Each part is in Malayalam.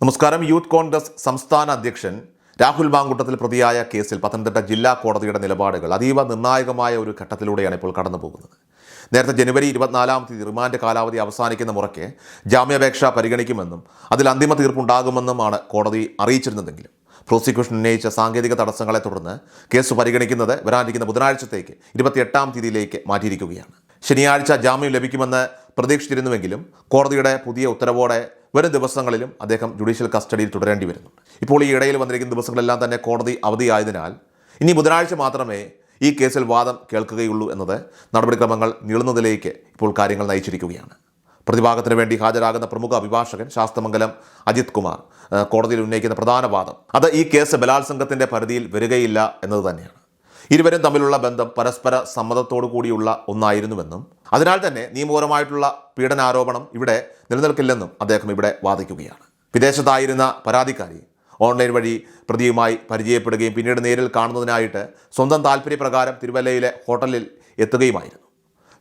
നമസ്കാരം. യൂത്ത് കോൺഗ്രസ് സംസ്ഥാന അധ്യക്ഷൻ രാഹുൽ മാങ്കുട്ടത്തിൽ പ്രതിയായ കേസിൽ പത്തനംതിട്ട ജില്ലാ കോടതിയുടെ നിലപാടുകൾ അതീവ നിർണായകമായ ഒരു ഘട്ടത്തിലൂടെയാണ് ഇപ്പോൾ കടന്നു പോകുന്നത് നേരത്തെ ജനുവരി ഇരുപത്തിനാലാം തീയതി റിമാൻഡ് കാലാവധി അവസാനിക്കുന്ന മുറയ്ക്ക് ജാമ്യാപേക്ഷ പരിഗണിക്കുമെന്നും അതിൽ അന്തിമ തീർപ്പുണ്ടാകുമെന്നുമാണ് കോടതി അറിയിച്ചിരുന്നതെങ്കിലും പ്രോസിക്യൂഷൻ ഉന്നയിച്ച സാങ്കേതിക തടസ്സങ്ങളെ തുടർന്ന് കേസ് പരിഗണിക്കുന്നത് വരാനിരിക്കുന്ന ബുധനാഴ്ചത്തേക്ക് ഇരുപത്തിയെട്ടാം തീയതിയിലേക്ക് മാറ്റിയിരിക്കുകയാണ്. ശനിയാഴ്ച ജാമ്യം ലഭിക്കുമെന്ന് പ്രതീക്ഷിച്ചിരുന്നുവെങ്കിലും കോടതിയുടെ പുതിയ ഉത്തരവോടെ വരും ദിവസങ്ങളിലും അദ്ദേഹം ജുഡീഷ്യൽ കസ്റ്റഡിയിൽ തുടരേണ്ടി വരുന്നുണ്ട്. ഇപ്പോൾ ഈ ഇടയിൽ വന്നിരിക്കുന്ന ദിവസങ്ങളെല്ലാം തന്നെ കോടതി അവധിയായതിനാൽ ഇനി ബുധനാഴ്ച മാത്രമേ ഈ കേസിൽ വാദം കേൾക്കുകയുള്ളൂ എന്നത് നടപടിക്രമങ്ങൾ നീളുന്നതിലേക്ക് ഇപ്പോൾ കാര്യങ്ങൾ നയിച്ചിരിക്കുകയാണ്. പ്രതിഭാഗത്തിന് വേണ്ടി ഹാജരാകുന്ന പ്രമുഖ അഭിഭാഷകൻ ശാസ്തമംഗലം അജിത് കുമാർ കോടതിയിൽ ഉന്നയിക്കുന്ന പ്രധാന വാദം അത് ഈ കേസ് ബലാത്സംഗത്തിന്റെ പരിധിയിൽ വരികയില്ല എന്നത് തന്നെയാണ്. ഇരുവരും തമ്മിലുള്ള ബന്ധം പരസ്പര സമ്മതത്തോടു കൂടിയുള്ള ഒന്നായിരുന്നുവെന്നും അതിനാൽ തന്നെ നിയമപരമായിട്ടുള്ള പീഡനാരോപണം ഇവിടെ നിലനിൽക്കില്ലെന്നും അദ്ദേഹം ഇവിടെ വാദിക്കുകയാണ്. വിദേശത്തായിരുന്ന പരാതിക്കാരി ഓൺലൈൻ വഴി പ്രതിയുമായി പരിചയപ്പെടുകയും പിന്നീട് നേരിൽ കാണുന്നതിനായിട്ട് സ്വന്തം താല്പര്യപ്രകാരം തിരുവല്ലയിലെ ഹോട്ടലിൽ എത്തുകയുമായിരുന്നു.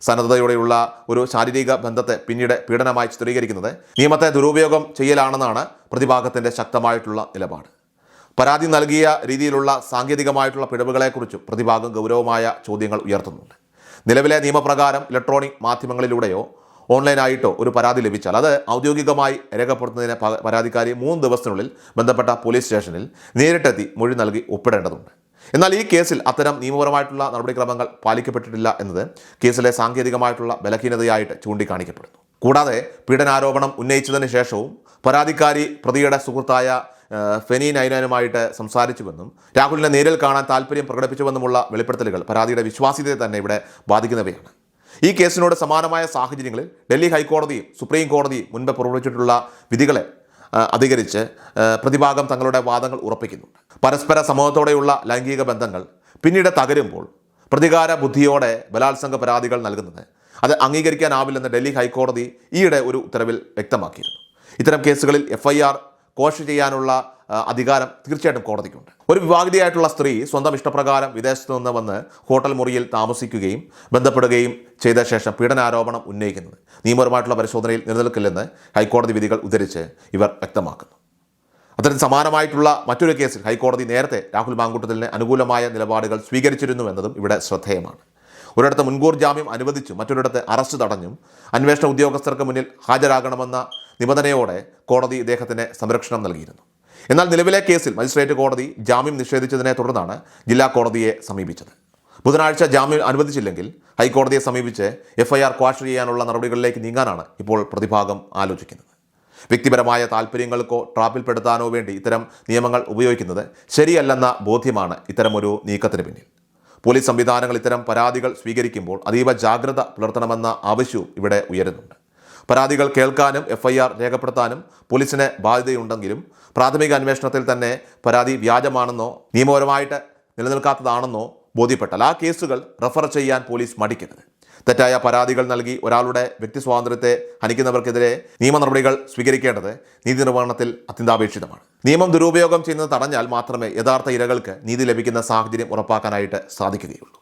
സന്നദ്ധതയോടെയുള്ള ഒരു ശാരീരിക ബന്ധത്തെ പിന്നീട് പീഡനമായി ചിത്രീകരിക്കുന്നത് നിയമത്തെ ദുരുപയോഗം ചെയ്യലാണെന്നാണ് പ്രതിഭാഗത്തിന്റെ ശക്തമായിട്ടുള്ള നിലപാട്. പരാതി നൽകിയ രീതിയിലുള്ള സാങ്കേതികമായിട്ടുള്ള പിഴവുകളെക്കുറിച്ചും പ്രതിഭാഗം ഗൗരവമായ ചോദ്യങ്ങൾ ഉയർത്തുന്നുണ്ട്. നിലവിലെ നിയമപ്രകാരം ഇലക്ട്രോണിക് മാധ്യമങ്ങളിലൂടെയോ ഓൺലൈനായിട്ടോ ഒരു പരാതി ലഭിച്ചാൽ അത് ഔദ്യോഗികമായി രേഖപ്പെടുത്തുന്നതിന് പരാതിക്കാരി മൂന്ന് ദിവസത്തിനുള്ളിൽ ബന്ധപ്പെട്ട പോലീസ് സ്റ്റേഷനിൽ നേരിട്ടെത്തി മൊഴി നൽകി ഒപ്പിടേണ്ടതുണ്ട്. എന്നാൽ ഈ കേസിൽ അത്തരം നിയമപരമായിട്ടുള്ള നടപടിക്രമങ്ങൾ പാലിക്കപ്പെട്ടിട്ടില്ല എന്നത് കേസിലെ സാങ്കേതികമായിട്ടുള്ള ബലഹീനതയായിട്ട് ചൂണ്ടിക്കാണിക്കപ്പെടുന്നു. കൂടാതെ പീഡനാരോപണം ഉന്നയിച്ചതിന് ശേഷവും പരാതിക്കാരി പ്രതിയുടെ സുഹൃത്തായ ഫെനി നൈനാനുമായിട്ട് സംസാരിച്ചുവെന്നും രാഹുലിനെ നേരിൽ കാണാൻ താല്പര്യം പ്രകടിപ്പിച്ചുവെന്നുമുള്ള വെളിപ്പെടുത്തലുകൾ പരാതിയുടെ വിശ്വാസ്യതയെ തന്നെ ഇവിടെ ബാധിക്കുന്നവയാണ്. ഈ കേസിനോട് സമാനമായ സാഹചര്യങ്ങളിൽ ഡൽഹി ഹൈക്കോടതിയും സുപ്രീം കോടതിയും മുൻപ് പുറപ്പെടുവിച്ചിട്ടുള്ള വിധികളെ അധികരിച്ച് പ്രതിഭാഗം തങ്ങളുടെ വാദങ്ങൾ ഉറപ്പിക്കുന്നുണ്ട്. പരസ്പര സമൂഹത്തോടെയുള്ള ലൈംഗിക ബന്ധങ്ങൾ പിന്നീട് തകരുമ്പോൾ പ്രതികാര ബുദ്ധിയോടെ ബലാത്സംഗ പരാതികൾ നൽകുന്നത് അത് അംഗീകരിക്കാനാവില്ലെന്ന് ഡൽഹി ഹൈക്കോടതി ഈയിടെ ഒരു ഉത്തരവിൽ വ്യക്തമാക്കിയിരുന്നു. ഇത്തരം കേസുകളിൽ എഫ് ഐ ആർ കോഷ് ചെയ്യാനുള്ള അധികാരം തീർച്ചയായിട്ടും കോടതിക്കുണ്ട്. ഒരു വിവാഹിതയായിട്ടുള്ള സ്ത്രീ സ്വന്തം ഇഷ്ടപ്രകാരം വിദേശത്ത് നിന്ന് വന്ന് ഹോട്ടൽ മുറിയിൽ താമസിക്കുകയും ബന്ധപ്പെടുകയും ചെയ്ത ശേഷം പീഡനാരോപണം ഉന്നയിക്കുന്നത് നിയമപരമായിട്ടുള്ള പരിശോധനയിൽ നിലനിൽക്കില്ലെന്ന് ഹൈക്കോടതി വിധികൾ ഉദ്ധരിച്ച് ഇവർ വ്യക്തമാക്കുന്നു. അത്തരം സമാനമായിട്ടുള്ള മറ്റൊരു കേസിൽ ഹൈക്കോടതി നേരത്തെ രാഹുൽ മാങ്കൂട്ടത്തിന് അനുകൂലമായ നിലപാടുകൾ സ്വീകരിച്ചിരുന്നു എന്നതും ഇവിടെ ശ്രദ്ധേയമാണ്. ഒരിടത്ത് മുൻകൂർ ജാമ്യം അനുവദിച്ചും മറ്റൊരിടത്ത് അറസ്റ്റ് തടഞ്ഞും അന്വേഷണ ഉദ്യോഗസ്ഥർക്ക് മുന്നിൽ ഹാജരാകണമെന്ന നിബന്ധനയോടെ കോടതി ഇദ്ദേഹത്തിന് സംരക്ഷണം നൽകിയിരുന്നു. എന്നാൽ നിലവിലെ കേസിൽ മജിസ്ട്രേറ്റ് കോടതി ജാമ്യം നിഷേധിച്ചതിനെ തുടർന്നാണ് ജില്ലാ കോടതിയെ സമീപിച്ചത്. ബുധനാഴ്ച ജാമ്യം അനുവദിച്ചില്ലെങ്കിൽ ഹൈക്കോടതിയെ സമീപിച്ച് എഫ്ഐആർ ക്വാഷ് ചെയ്യാനുള്ള നടപടികളിലേക്ക് നീങ്ങാനാണ് ഇപ്പോൾ പ്രതിഭാഗം ആലോചിക്കുന്നത്. വ്യക്തിപരമായ താല്പര്യങ്ങൾക്കോ ട്രാപ്പിൽപ്പെടുത്താനോ വേണ്ടി ഇത്തരം നിയമങ്ങൾ ഉപയോഗിക്കുന്നത് ശരിയല്ലെന്ന ബോധ്യമാണ് ഇത്തരമൊരു നീക്കത്തിന് പിന്നിൽ. പോലീസ് സംവിധാനങ്ങൾ ഇത്തരം പരാതികൾ സ്വീകരിക്കുമ്പോൾ അതീവ ജാഗ്രത പുലർത്തണമെന്ന ആവശ്യവും ഇവിടെ ഉയരുന്നുണ്ട്. പരാതികൾ കേൾക്കാനും എഫ് ഐ ആർ രേഖപ്പെടുത്താനും പോലീസിന് ബാധ്യതയുണ്ടെങ്കിലും പ്രാഥമിക അന്വേഷണത്തിൽ തന്നെ പരാതി വ്യാജമാണെന്നോ നിയമപരമായിട്ട് നിലനിൽക്കാത്തതാണെന്നോ ബോധ്യപ്പെട്ടാൽ ആ കേസുകൾ റഫർ ചെയ്യാൻ പോലീസ് മടിക്കരുത്. തെറ്റായ പരാതികൾ നൽകി ഒരാളുടെ വ്യക്തി സ്വാതന്ത്ര്യത്തെ ഹനിക്കുന്നവർക്കെതിരെ നിയമ നടപടികൾ സ്വീകരിക്കേണ്ടത് നീതി നിർവഹണത്തിൽ അത്യന്താപേക്ഷിതമാണ്. നിയമം ദുരുപയോഗം ചെയ്യുന്നത് തടഞ്ഞാൽ മാത്രമേ യഥാർത്ഥ ഇരകൾക്ക് നീതി ലഭിക്കുന്ന സാഹചര്യം ഉറപ്പാക്കാനായിട്ട് സാധിക്കുകയുള്ളൂ.